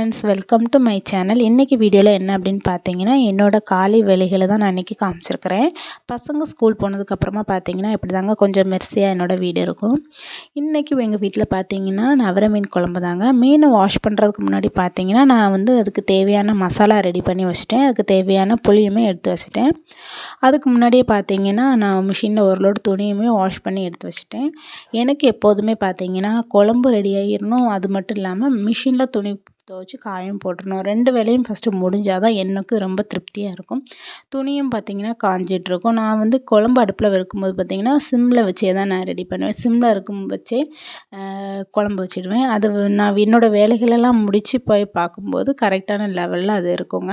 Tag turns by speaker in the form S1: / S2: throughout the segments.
S1: Friends welcome to my channel இன்றைக்கி வீடியோவில் என்ன அப்படின்னு பார்த்தீங்கன்னா என்னோடய காலை வேலைகளை தான் நான் இன்றைக்கி காமிச்சிருக்கிறேன். பசங்க ஸ்கூல் போனதுக்கப்புறமா பார்த்தீங்கன்னா இப்படி தாங்க கொஞ்சம் மெர்சியாக என்னோடய வீடு இருக்கும். இன்றைக்கி எங்கள் வீட்டில் பார்த்தீங்கன்னா நவர மீன் குழம்பு தாங்க. மீனை வாஷ் பண்ணுறதுக்கு முன்னாடி பார்த்தீங்கன்னா நான் வந்து அதுக்கு தேவையான மசாலா ரெடி பண்ணி வச்சுட்டேன். அதுக்கு தேவையான புளியுமே எடுத்து வச்சுட்டேன். அதுக்கு முன்னாடியே பார்த்தீங்கன்னா நான் மிஷினில் ஒரு லோடு துணியுமே வாஷ் பண்ணி எடுத்து வச்சுட்டேன். எனக்கு எப்போதுமே பார்த்தீங்கன்னா குழம்பு ரெடி ஆகிடணும் அது மட்டும் இல்லாமல் மிஷினில் துணி துவச்சி காயும் போட்டுடணும். ரெண்டு வேலையும் ஃபஸ்ட்டு முடிஞ்சால் தான் எனக்கு ரொம்ப திருப்தியாக இருக்கும். துணியும் பார்த்திங்கன்னா காஞ்சிட்ருக்கும் நான் வந்து குழம்பு அடுப்பில் வைக்கும்போது பார்த்திங்கன்னா சிம்மில் வச்சே தான் நான் ரெடி பண்ணுவேன். சிம்மில் இருக்கும் வச்சே குழம்பு வச்சிடுவேன். அது நான் என்னோடய வேலைகளெல்லாம் முடித்து போய் பார்க்கும்போது கரெக்டான லெவலில் அது இருக்குங்க.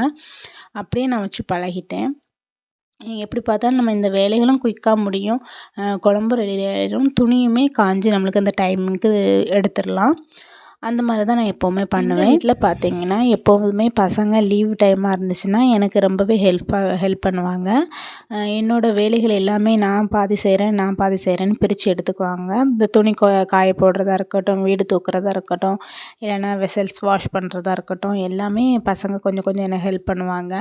S1: அப்படியே நான் வச்சு பழகிட்டேன். எப்படி பார்த்தாலும் நம்ம இந்த வேலைகளும் குயிக்காக முடியும். குழம்பு ரெடி ஆகிடும் துணியுமே காஞ்சி நம்மளுக்கு அந்த டைமுக்கு எடுத்துடலாம். அந்த மாதிரி தான் நான் எப்போவுமே பண்ணுவேன். வீட்டில் பார்த்தீங்கன்னா எப்போதுமே பசங்க லீவ் டைமாக இருந்துச்சுன்னா எனக்கு ரொம்பவே ஹெல்ப்பாக ஹெல்ப் பண்ணுவாங்க. என்னோடய வேலைகள் எல்லாமே நான் பாதி செய்கிறேன் நான் பாதி செய்கிறேன்னு பிரித்து எடுத்துக்குவாங்க. இந்த துணி காய போடுறதா இருக்கட்டும் வீடு தூக்குறதா இருக்கட்டும் இல்லைன்னா வெசல்ஸ் வாஷ் பண்ணுறதா இருக்கட்டும் எல்லாமே பசங்க கொஞ்சம் கொஞ்சம் எனக்கு ஹெல்ப் பண்ணுவாங்க.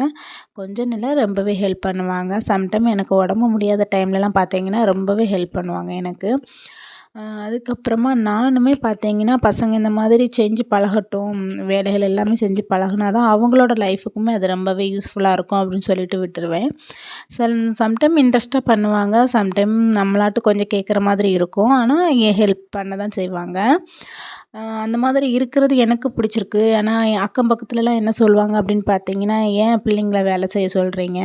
S1: கொஞ்சம் இல்லை ரொம்பவே ஹெல்ப் பண்ணுவாங்க. சம்டைம் எனக்கு உடம்பு முடியாத டைம்லலாம் பார்த்தீங்கன்னா ரொம்பவே ஹெல்ப் பண்ணுவாங்க எனக்கு. அதுக்கப்புறமா நானுமே பார்த்தீங்கன்னா பசங்க இந்த மாதிரி செஞ்சு பழகட்டும் வேலைகள் எல்லாமே செஞ்சு பழகுனா தான் அவங்களோட லைஃபுக்குமே அது ரொம்பவே யூஸ்ஃபுல்லாக இருக்கும் அப்படின்னு சொல்லிட்டு விட்டுருவேன். சம் சம்டைம் இன்ட்ரெஸ்ட்டாக பண்ணுவாங்க சம்டைம் நம்மளாட்டு கொஞ்சம் கேட்குற மாதிரி இருக்கும். ஆனால் இங்கே ஹெல்ப் பண்ண தான் செய்வாங்க. அந்த மாதிரி இருக்கிறது எனக்கு பிடிச்சிருக்கு. ஏன்னா அக்கம் பக்கத்துலலாம் என்ன சொல்லுவாங்க அப்படின்னு பார்த்தீங்கன்னா ஏன் பிள்ளைங்கள வேலை செய்ய சொல்கிறீங்க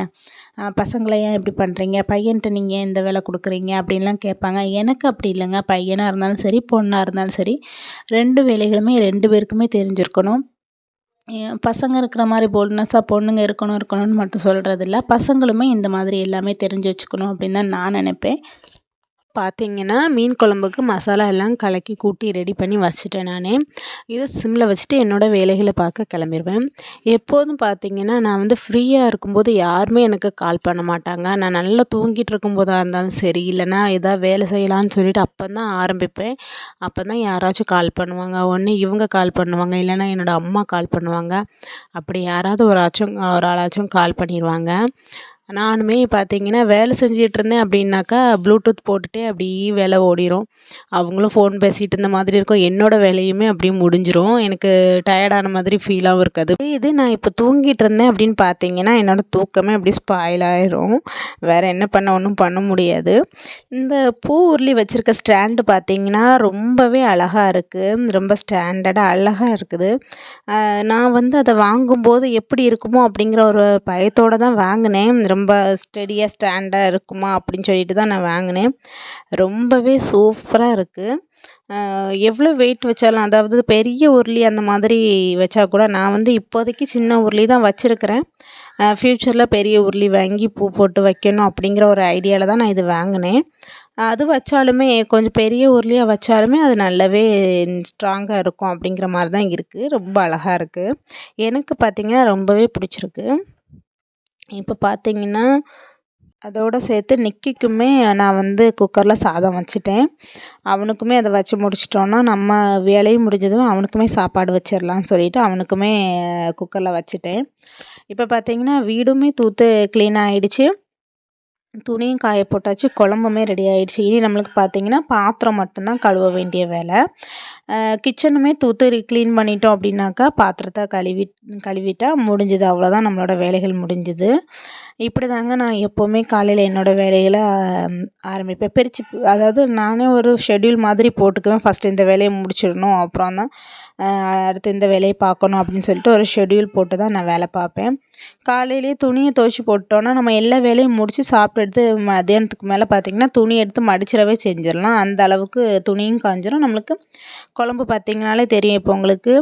S1: பசங்களை ஏன் இப்படி பண்ணுறீங்க பையன்கிட்ட நீங்கள் ஏன் இந்த வேலை கொடுக்குறீங்க? அப்படின்லாம் கேட்பாங்க. எனக்கு அப்படி இல்லைங்க. பையனாக இருந்தாலும் சரி பொண்ணாக இருந்தாலும் சரி ரெண்டு வேலைகளுமே ரெண்டு பேருக்குமே தெரிஞ்சிருக்கணும். பசங்க இருக்கிற மாதிரி போல்ட்னஸாக பொண்ணுங்க இருக்கணும் இருக்கணும்னு மட்டும் சொல்கிறதில்ல பசங்களுமே இந்த மாதிரி எல்லாமே தெரிஞ்சு வச்சுக்கணும் அப்படின்னு தான் நான் நினைப்பேன். பார்த்தீங்கன்னா மீன் குழம்புக்கு மசாலா எல்லாம் கலக்கி கூட்டி ரெடி பண்ணி வச்சுட்டேன் நான். இதை சிம்மில் வச்சுட்டு என்னோடய வேலைகளை பார்க்க கிளம்பிடுவேன் எப்போதும் பார்த்தீங்கன்னா நான் வந்து ஃப்ரீயாக இருக்கும்போது யாருமே எனக்கு கால் பண்ண மாட்டாங்க. நான் நல்லா தூங்கிட்டு இருக்கும்போதாக இருந்தாலும் சரி இல்லைனா எதாவது வேலை செய்யலான்னு சொல்லிட்டு அப்போ தான் ஆரம்பிப்பேன். அப்போ தான் யாராச்சும் கால் பண்ணுவாங்க. ஒன்று இவங்க கால் பண்ணுவாங்க. இல்லைனா என்னோடய அம்மா கால் பண்ணுவாங்க. அப்படி யாராவது ஒரு ஆச்சும் ஒரு ஆளாச்சும் கால் பண்ணிடுவாங்க நானுமே பார்த்தீங்கன்னா வேலை செஞ்சிகிட்ருந்தேன் அப்படின்னாக்கா ப்ளூடூத் போட்டுகிட்டே அப்படியே வேலை ஓடிடும் அவங்களும் ஃபோன் பேசிகிட்டு இருந்த மாதிரி இருக்கும். என்னோடய வேலையுமே அப்படியே முடிஞ்சிடும் எனக்கு டயர்டான மாதிரி ஃபீலாகவும் இருக்காது. இது நான் இப்போ தூங்கிட்டு இருந்தேன் அப்படின்னு பார்த்தீங்கன்னா என்னோடய தூக்கமே அப்படி ஸ்பாயில் ஆயிரும். வேறு என்ன பண்ண ஒன்றும் பண்ண முடியாது. இந்த பூ உருளி வச்சுருக்க ஸ்டாண்டு பார்த்தீங்கன்னா ரொம்பவே அழகாக இருக்குது ரொம்ப ஸ்டாண்டர்டாக அழகாக இருக்குது. நான் வந்து அதை வாங்கும்போது எப்படி இருக்குமோ அப்படிங்கிற ஒரு பயத்தோடு தான் வாங்கினேன். ரொம்ப ரொம்ப ஸ்டெடியாக ஸ்டாண்டாக இருக்குமா அப்படின்னு சொல்லிட்டு தான் நான் வாங்கினேன். ரொம்பவே சூப்பராக இருக்குது எவ்வளோ வெயிட் வச்சாலும் அதாவது பெரிய உருளி அந்த மாதிரி வச்சா கூட நான் வந்து இப்போதைக்கு சின்ன உருளி தான் வச்சுருக்கிறேன். ஃப்யூச்சரில் பெரிய உருளி வாங்கி பூ போட்டு வைக்கணும் அப்படிங்கிற ஒரு ஐடியாவில் தான் நான் இது வாங்கினேன். அது வச்சாலுமே கொஞ்சம் பெரிய உருளியாக வச்சாலுமே அது நல்லாவே ஸ்ட்ராங்காக இருக்கும் அப்படிங்கிற மாதிரி தான் இருக்குது ரொம்ப அழகாக இருக்குது எனக்கு பார்த்திங்கன்னா ரொம்பவே பிடிச்சிருக்கு. இப்போ பார்த்தீங்கன்னா அதோடு சேர்த்து நிக்கிக்குமே நான் வந்து குக்கரில் சாதம் வச்சுட்டேன். அவனுக்குமே அதை வச்சு முடிச்சிட்டோன்னா நம்ம வேலையும் முடிஞ்சதும் அவனுக்குமே சாப்பாடு வச்சிடலான்னு சொல்லிவிட்டு அவனுக்குமே குக்கரில் வச்சுட்டேன். இப்போ பார்த்தீங்கன்னா வீடுமே தூத்து க்ளீன் ஆகிடுச்சு துணியும் காய போட்டாச்சு குழம்புமே ரெடி ஆகிடுச்சு இனி நம்மளுக்கு பார்த்தீங்கன்னா பாத்திரம் மட்டும்தான் கழுவ வேண்டிய வேலை. கிச்சனுமே தூத்து க்ளீன் பண்ணிட்டோம் அப்படின்னாக்கா பாத்திரத்தை கழுவி கழுவிட்டால் முடிஞ்சுது. அவ்வளோதான் நம்மளோட வேலைகள் முடிஞ்சுது. இப்படி தாங்க நான் எப்போவுமே காலையில் என்னோடய வேலைகளை ஆரம்பிப்பேன். பிரித்து அதாவது நானே ஒரு ஷெட்யூல் மாதிரி போட்டுக்குவேன். ஃபஸ்ட்டு இந்த வேலையை முடிச்சிடணும் அப்புறம் தான் அடுத்து இந்த வேலையை பார்க்கணும் அப்படின்னு சொல்லிட்டு ஒரு ஷெட்யூல் போட்டு தான் நான் வேலை பார்ப்பேன். காலையிலேயே துணியை துவைச்சி போட்டோன்னா நம்ம எல்லா வேலையும் முடித்து சாப்பிட்டு எடுத்து மதியானத்துக்கு மேலே பார்த்திங்கன்னா துணி எடுத்து மடிச்சிடவே செஞ்சிடலாம். அந்த அளவுக்கு துணியும் காஞ்சிரும். நம்மளுக்கு குழம்பு பார்த்திங்கனாலே தெரியும் இப்போ உங்களுக்கு.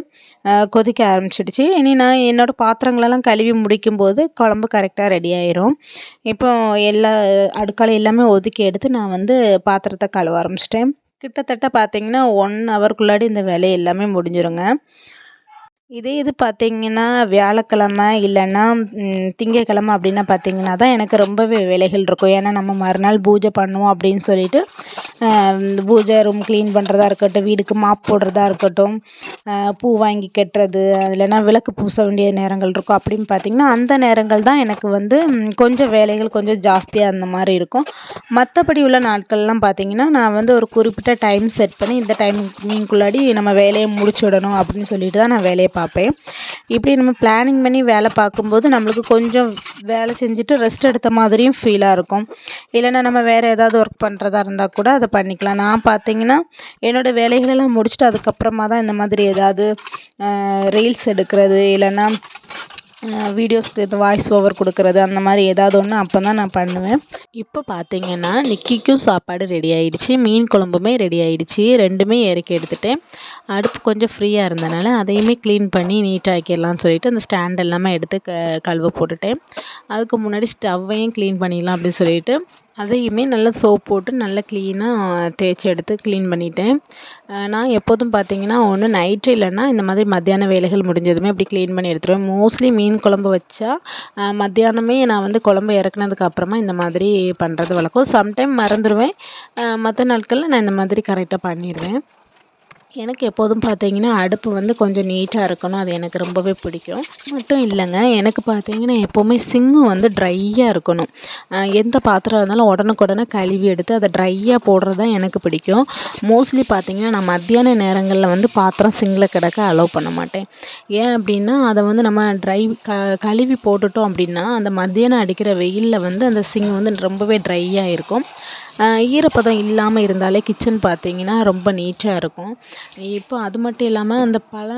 S1: கொதிக்க ஆரம்பிச்சிடுச்சு. இனி நான் என்னோடய பாத்திரங்களெல்லாம் கழுவி முடிக்கும்போது குழம்பு கரெக்டாக ரெடி ஆயிரும். இப்போ எல்லா அடுக்காலை எல்லாமே ஒதுக்கி எடுத்து நான் வந்து பாத்திரத்தை கழுவ ஆரம்பிச்சிட்டேன். கிட்டத்தட்ட பார்த்திங்கன்னா ஒன் ஹவருக்குள்ளாடி இந்த வேலை எல்லாமே முடிஞ்சிருங்க. இதே இது பார்த்திங்கன்னா வியாழக்கிழமை இல்லைன்னா திங்கக்கிழமை அப்படின்னா பார்த்திங்கன்னா தான் எனக்கு ரொம்பவே வேலைகள் இருக்கும். ஏன்னா நம்ம மறுநாள் பூஜை பண்ணுவோம் அப்படின்னு சொல்லிட்டு இந்த பூஜை ரூம் க்ளீன் பண்ணுறதா இருக்கட்டும் வீடுக்கு மாப் போடுறதா இருக்கட்டும் பூ வாங்கி கட்டுறது இல்லைன்னா விளக்கு பூச வேண்டிய நேரங்கள் இருக்கும் அப்படின்னு பார்த்திங்கன்னா அந்த நேரங்கள் தான் எனக்கு வந்து கொஞ்சம் வேலைகள் கொஞ்சம் ஜாஸ்தியாக அந்த மாதிரி இருக்கும். மற்றபடி உள்ள நாட்கள்லாம் பார்த்திங்கன்னா நான் வந்து ஒரு குறிப்பிட்ட டைம் செட் பண்ணி இந்த டைமிங்குள்ளாடி நம்ம வேலையை முடிச்சுடணும் அப்படின்னு சொல்லிட்டு தான் நான் வேலையை பார்ப்பேன். இப்படி நம்ம பிளானிங் பண்ணி வேலை பார்க்கும்போது நம்மளுக்கு கொஞ்சம் வேலை செஞ்சுட்டு ரெஸ்ட் எடுத்த மாதிரியும் ஃபீலாக இருக்கும். இல்லைன்னா நம்ம வேறு ஏதாவது ஒர்க் பண்ணுறதா இருந்தால் கூட அதை பண்ணிக்கலாம். நான் பார்த்தீங்கன்னா என்னோடய வேலைகளெல்லாம் முடிச்சுட்டு அதுக்கப்புறமா தான் இந்த மாதிரி ஏதாவது ரீல்ஸ் எடுக்கிறது இல்லைன்னா வீடியோஸ்க்கு இது வாய்ஸ் ஓவர் கொடுக்கறது அந்த மாதிரி ஏதாவது ஒன்று அப்போ தான் நான் பண்ணுவேன். இப்போ பார்த்தீங்கன்னா நிக்கிக்கும் சாப்பாடு ரெடி ஆகிடுச்சி மீன் குழம்புமே ரெடி ஆகிடுச்சி ரெண்டுமே இறக்கி எடுத்துட்டேன். அடுப்பு கொஞ்சம் ஃப்ரீயாக இருந்தனால அதையுமே க்ளீன் பண்ணி நீட்டாக்கிடலாம்னு சொல்லிட்டு அந்த ஸ்டாண்ட் எல்லாமே எடுத்து க கழுவ போட்டுட்டேன். அதுக்கு முன்னாடி ஸ்டவ்வையும் க்ளீன் பண்ணிடலாம் அப்படின்னு சொல்லிட்டு அதையுமே நல்லா சோப் போட்டு நல்லா க்ளீனாக தேய்ச்சி எடுத்து க்ளீன் பண்ணிவிட்டேன் நான் எப்போதும் பார்த்தீங்கன்னா ஒன்று நைட்டு இல்லைன்னா இந்த மாதிரி மத்தியான வேலைகள் முடிஞ்சதுமே அப்படி க்ளீன் பண்ணி எடுத்துருவேன். மோஸ்ட்லி மீன் குழம்பு வச்சா மத்தியானமே நான் வந்து குழம்பு இறக்குனதுக்கு அப்புறமா இந்த மாதிரி பண்ணுறது வழக்கம். சம்டைம் மறந்துடுவேன் மற்ற நாட்களில் நான் இந்த மாதிரி கரெக்டாக பண்ணிடுவேன் எனக்கு எப்போதும் பார்த்தீங்கன்னா அடுப்பு வந்து கொஞ்சம் நீட்டாக இருக்கணும். அது எனக்கு ரொம்பவே பிடிக்கும். மட்டும் இல்லைங்க எனக்கு பார்த்தீங்கன்னா எப்போவுமே சிங்கும் வந்து ட்ரையாக இருக்கணும். எந்த பாத்திரம் இருந்தாலும் உடனுக்குடனே கழுவி எடுத்து அதை ட்ரையாக போடுறது தான் எனக்கு பிடிக்கும். மோஸ்ட்லி பார்த்தீங்கன்னா நான் மத்தியான நேரங்களில் வந்து பாத்திரம் சிங்கில் கிடக்க அலோவ் பண்ண மாட்டேன். ஏன் அப்படின்னா அதை வந்து நம்ம ட்ரை க கழுவி போட்டுட்டோம் அப்படின்னா அந்த மத்தியானம் அடிக்கிற வெயிலில் வந்து அந்த சிங்கு வந்து ரொம்பவே ட்ரையாக இருக்கும். ஈரப்பதம் இல்லாமல் இருந்தாலே கிச்சன் பார்த்தீங்கன்னா ரொம்ப நீட்டாக இருக்கும். இப்போ அது மட்டும் இல்லாமல் அந்த பழ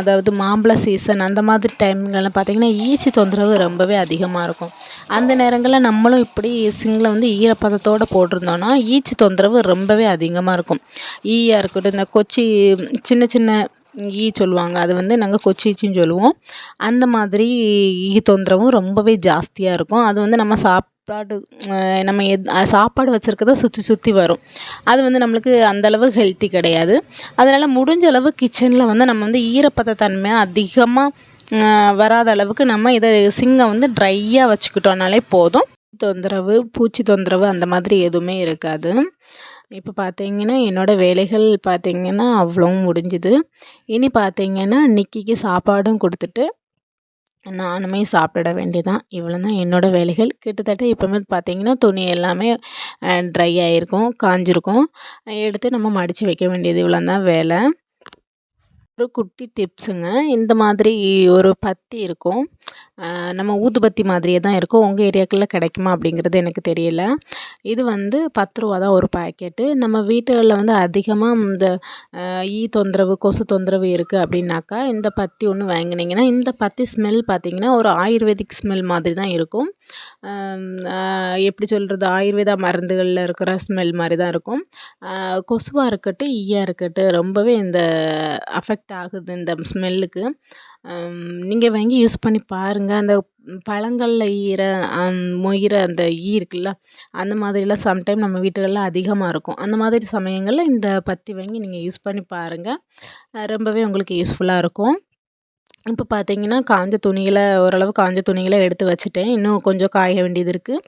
S1: அதாவது மாம்பழ சீசன் அந்த மாதிரி டைம்லலாம் பார்த்திங்கன்னா ஈச்சி தொந்தரவு ரொம்பவே அதிகமாக இருக்கும். அந்த நேரங்களில் நம்மளும் இப்படி சிங்கில் வந்து ஈரப்பதத்தோடு போட்டிருந்தோன்னா ஈச்சி தொந்தரவு ரொம்பவே அதிகமாக இருக்கும். ஈயாக இருக்கட்டும் இந்த கொச்சி சின்ன சின்ன ஈ சொல்லுவாங்க அது வந்து நாங்கள் கொச்சி ஈச்சின்னு சொல்லுவோம். அந்த மாதிரி ஈ தொந்தரவும் ரொம்பவே ஜாஸ்தியாக இருக்கும். அது வந்து நம்ம சாப் சாப்பாடு நம்ம எத் சாப்பாடு வச்சுருக்கத சுற்றி சுற்றி வரும். அது வந்து நம்மளுக்கு அந்தளவு ஹெல்த்தி கிடையாது. அதனால் முடிஞ்ச அளவு கிச்சனில் வந்து நம்ம வந்து ஈரப்பத தன்மை அதிகமாக வராத அளவுக்கு நம்ம இதை சிங்கை வந்து ட்ரையாக வச்சுக்கிட்டோம்னாலே போதும். தொந்தரவு பூச்சி தொந்தரவு அந்த மாதிரி எதுவுமே இருக்காது. இப்போ பார்த்தீங்கன்னா என்னோடய வேலைகள் பார்த்தீங்கன்னா அவ்வளோவும் முடிஞ்சுது. இனி பார்த்தீங்கன்னா நிக்கிக்கு சாப்பாடும் கொடுத்துட்டு நானுமே சாப்பிட வேண்டியதான் இவ்வளோ தான் என்னோடய வேலைகள். கிட்டத்தட்ட இப்போமே பார்த்தீங்கன்னா துணி எல்லாமே ட்ரை ஆகிருக்கும் காஞ்சிருக்கும். எடுத்து நம்ம மடித்து வைக்க வேண்டியது இவ்வளோ தான் வேலை. ஒரு குட்டி டிப்ஸுங்க. இந்த மாதிரி ஒரு பத்தி இருக்கும். நம்ம ஊதுபத்தி மாதிரியே தான் இருக்கும். உங்கள் ஏரியாக்களில் கிடைக்குமா அப்படிங்கிறது எனக்கு தெரியல. இது வந்து பத்து ரூபா தான் ஒரு பாக்கெட்டு. நம்ம வீட்டுகளில் வந்து அதிகமாக இந்த ஈ தொந்தரவு கொசு தொந்தரவு இருக்குது அப்படின்னாக்கா இந்த பத்தி ஒன்று வாங்கினீங்கன்னா இந்த பத்தி ஸ்மெல் பார்த்திங்கன்னா ஒரு ஆயுர்வேதிக் ஸ்மெல் மாதிரி தான் இருக்கும். எப்படி சொல்கிறது ஆயுர்வேதா மருந்துகளில் இருக்கிற ஸ்மெல் மாதிரி தான் இருக்கும். கொசுவாக இருக்கட்டும் ஈயாக இருக்கட்டும் ரொம்பவே இந்த அஃபெக்ட் ஆகுது இந்த ஸ்மெல்லுக்கு. நீங்கள் வாங்கி யூஸ் பண்ணி பாருங்கள் அந்த பழங்களில் ஈர மொயிற அந்த ஈ இருக்குல்ல அந்த மாதிரிலாம் சம்டைம் நம்ம வீட்டுகளில் அதிகமாக இருக்கும். அந்த மாதிரி சமயங்களில் இந்த பத்தி வாங்கி நீங்கள் யூஸ் பண்ணி பாருங்கள் ரொம்பவே உங்களுக்கு யூஸ்ஃபுல்லாக இருக்கும். இப்போ பார்த்தீங்கன்னா காஞ்ச துணிகளை ஓரளவு காஞ்ச துணிகளை எடுத்து வச்சுட்டேன். இன்னும் கொஞ்சம் காய வேண்டியது இருக்குது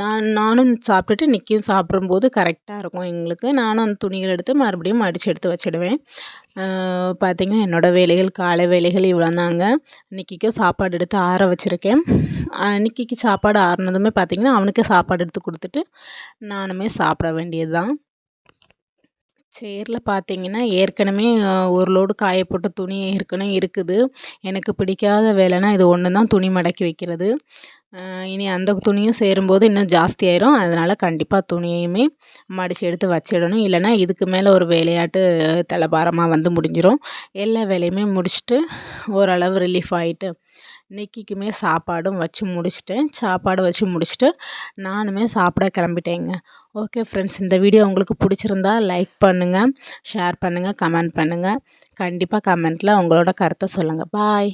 S1: நான் நானும் சாப்பிட்டுட்டு நிக்கியும் சாப்பிடும்போது கரெக்டாக இருக்கும் எங்களுக்கு. நானும் அந்த துணிகளை எடுத்து மறுபடியும் மடித்து எடுத்து வச்சிடுவேன். பார்த்திங்கன்னா என்னோடய வேலைகள் காலை வேலைகள் இவ்வளோ தாங்க நிக்கிக்கும் சாப்பாடு எடுத்து ஆற வச்சுருக்கேன். நிக்கிக்கு சாப்பாடு ஆறுனதுமே பார்த்திங்கன்னா அவனுக்கு சாப்பாடு எடுத்து கொடுத்துட்டு நானுமே சாப்பிட வேண்டியது தான் சேரில் பார்த்தீங்கன்னா ஏற்கனவே ஒரு லோடு காய போட்ட துணி ஏற்கனவே இருக்குது. எனக்கு பிடிக்காத வேலைன்னா இது ஒன்று தான் துணி மடக்கி வைக்கிறது. இனி அந்த துணியும் சேரும்போது இன்னும் ஜாஸ்தி ஆயிரும். அதனால் கண்டிப்பாக துணியையுமே மடித்து எடுத்து வச்சிடணும். இல்லைன்னா இதுக்கு மேலே ஒரு வேலையாட்டு தலைபாரமாக வந்து முடிஞ்சிடும் எல்லா வேலையுமே முடிச்சுட்டு ஓரளவு ரிலீஃப் ஆகிட்டு நிக்கிக்குமே சாப்பாடும் வச்சு முடிச்சிட்டேன். சாப்பாடு வச்சு முடிச்சுட்டு நானுமே சாப்பிட கிளம்பிட்டேங்க. ஓகே ஃப்ரெண்ட்ஸ் இந்த வீடியோ உங்களுக்கு பிடிச்சிருந்தா லைக் பண்ணுங்கள் ஷேர் பண்ணுங்கள் கமெண்ட் பண்ணுங்கள் கண்டிப்பாக கமெண்ட்டில் உங்களோட கருத்தை சொல்லுங்கள் பாய்